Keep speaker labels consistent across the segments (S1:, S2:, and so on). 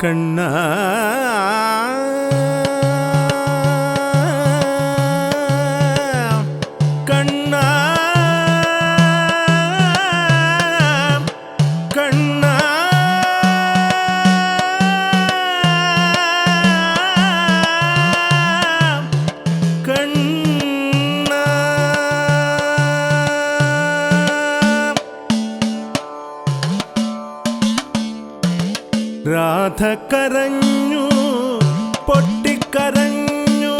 S1: கண்ணா. രാധ കരഞ്ഞു പൊട്ടിക്കരഞ്ഞു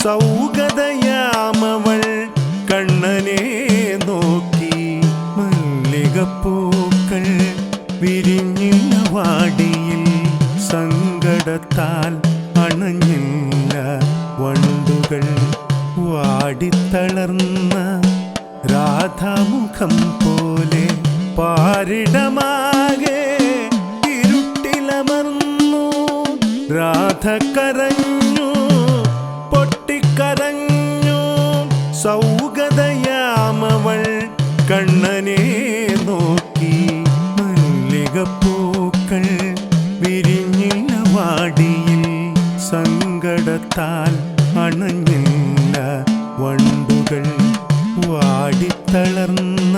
S1: സൗഗതയാമവൾ കണ്ണനെ നോക്കി മല്ലികപ്പൂക്കൾ വിരിഞ്ഞില്ല വാടിയിൽ സങ്കടത്താൽ അണഞ്ഞില്ല വണ്ടുകൾ വാടിത്തളർന്ന രാധാമുഖം പോലെ പാരിടമാകെ രാധ കരഞ്ഞു പൊട്ടിക്കരഞ്ഞു സൗഗതയാമവൾ കണ്ണനെ നോക്കി മല്ലികപ്പൂക്കൾ വിരിഞ്ഞില്ല വാടിയിൽ സങ്കടത്താൽ അണഞ്ഞില്ല വണ്ടുകൾ വാടിത്തളർന്ന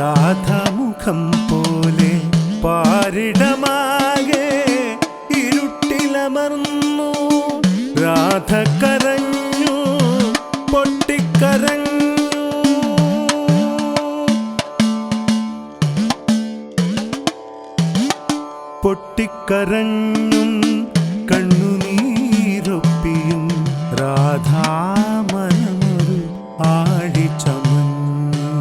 S1: രാധാമുഖം പോലെ പാരിടമാകെ രാധ കരഞ്ഞു പൊട്ടിക്കരഞ്ഞു. പൊട്ടിക്കരഞ്ഞും കണ്ണുനീരൊപ്പിയും രാധാമനമൊരു ആഴിച്ചമഞ്ഞു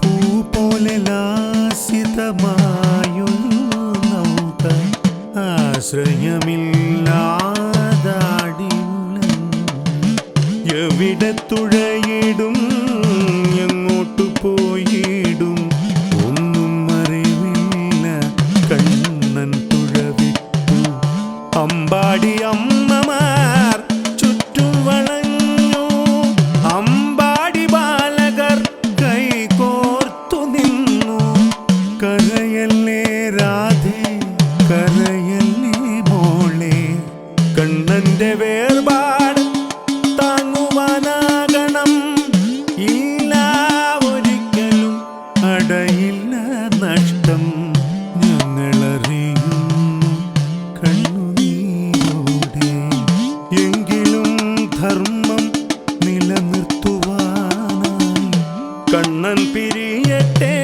S1: പൂ പോലെ ലാസിതമായൊരു നൗക ആശ്രയമില്ലാതാടി இடத்துள் കണ്ണൻ പിരിയട്ടെ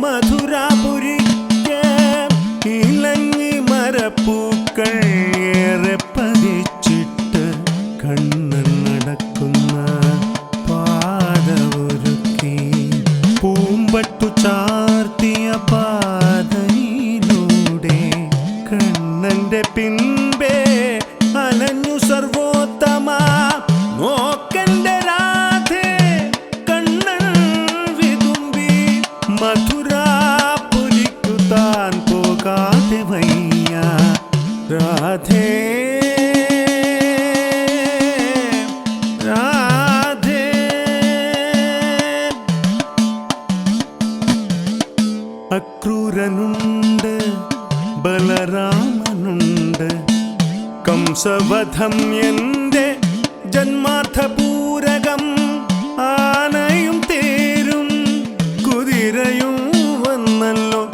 S1: മധുരാപുരിക്ക് ബലരാമനുണ്ട്. കംസവധം എന്റെ ജന്മാർത്ഥപൂരകം ആനയും തേരും കുതിരയും വന്നല്ലോ.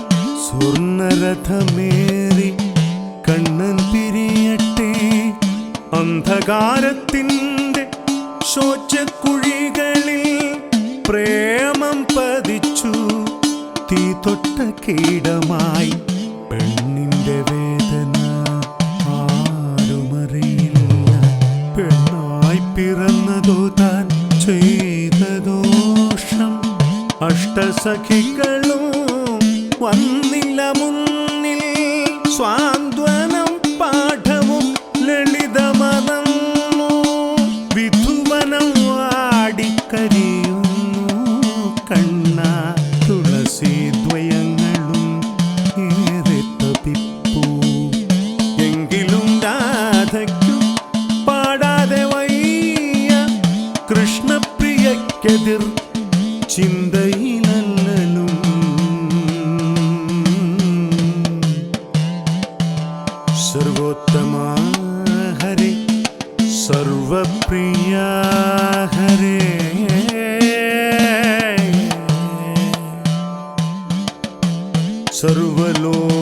S1: സ്വർണരഥമേറി കണ്ണൻ പിരിയട്ടെ. അന്ധകാരത്തിന്റെ ശോചക്കുഴികളിൽ പ്രേമം പതിച്ചു. തീ തൊട്ട കീടമായി ആരുമറിയില്ല. പെണ്ണായി ചെയ്ത ദോഷം. വന്നില്ല മുന്നിൽ. സ്വാന്തനം सर्वोत्तमा हरे सर्वप्रिया हरे। सर्वलोक